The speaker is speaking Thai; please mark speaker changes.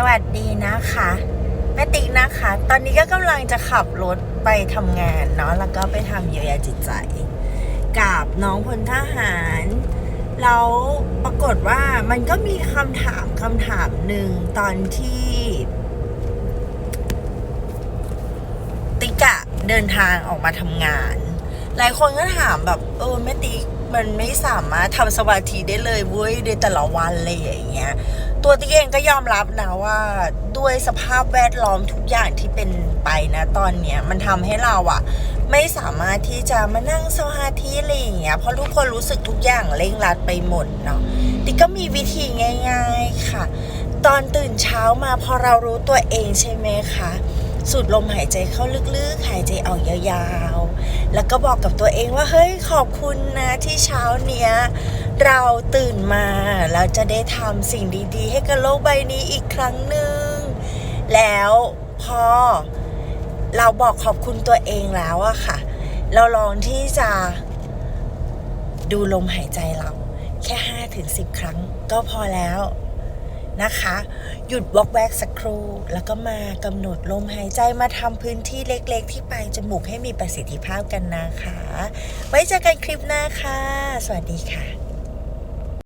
Speaker 1: สวัสดีนะคะแม่ติ๊กนะคะ ตอนนี้ก็กำลังจะขับรถไปทำงานเนาะแล้วก็ไปทำเยียวยาจิตใจ กับน้องพลทหารแล้วปรากฏว่ามันก็มีคำถามคำถามหนึ่งตอนที่ ติ๊กอะเดินทางออกมาทำงาน หลายคนก็ถามแบบ เออแม่ติ๊กมันไม่สามารถทำสมาธิได้เลยเว้ยในแต่ละวันเลยอย่างเงี้ย ตัวติ๊กเองก็ยอมรับนะว่าด้วยสภาพแวดล้อมทุกอย่างที่เป็นไปนะตอนเนี้ยมันทำให้เราอะไม่สามารถที่จะมานั่งสมาธิอะไรอย่างเงี้ยเพราะทุกคนรู้สึกทุกอย่างเร่งรัดไปหมดเนาะติ๊กก็มีวิธีง่าย ๆค่ะ ตอนตื่นเช้ามาพอเรารู้ตัวเองใช่ไหมคะ สูดลมหายใจเข้าลึกๆ หายใจออกยาวๆ แล้วก็บอกกับตัวเองว่าเฮ้ยขอบคุณนะที่เช้าเนี้ยเราตื่นมาเราจะได้ทำสิ่งดีๆ ให้กับโลกใบนี้อีกครั้งหนึ่งแล้วพอเราบอกขอบคุณตัวเองแล้วอะค่ะ เราลองที่จะดูลมหายใจเรา แค่5ถึง10 ครั้งก็พอแล้ว นะคะ หยุดวอกแวกสักครู่ แล้วก็มากำหนดลมหายใจมาทำพื้นที่เล็กๆ ที่ปลายจมูกให้มีประสิทธิภาพกันนะคะ ไว้เจอกันคลิปหน้าค่ะ สวัสดีค่ะ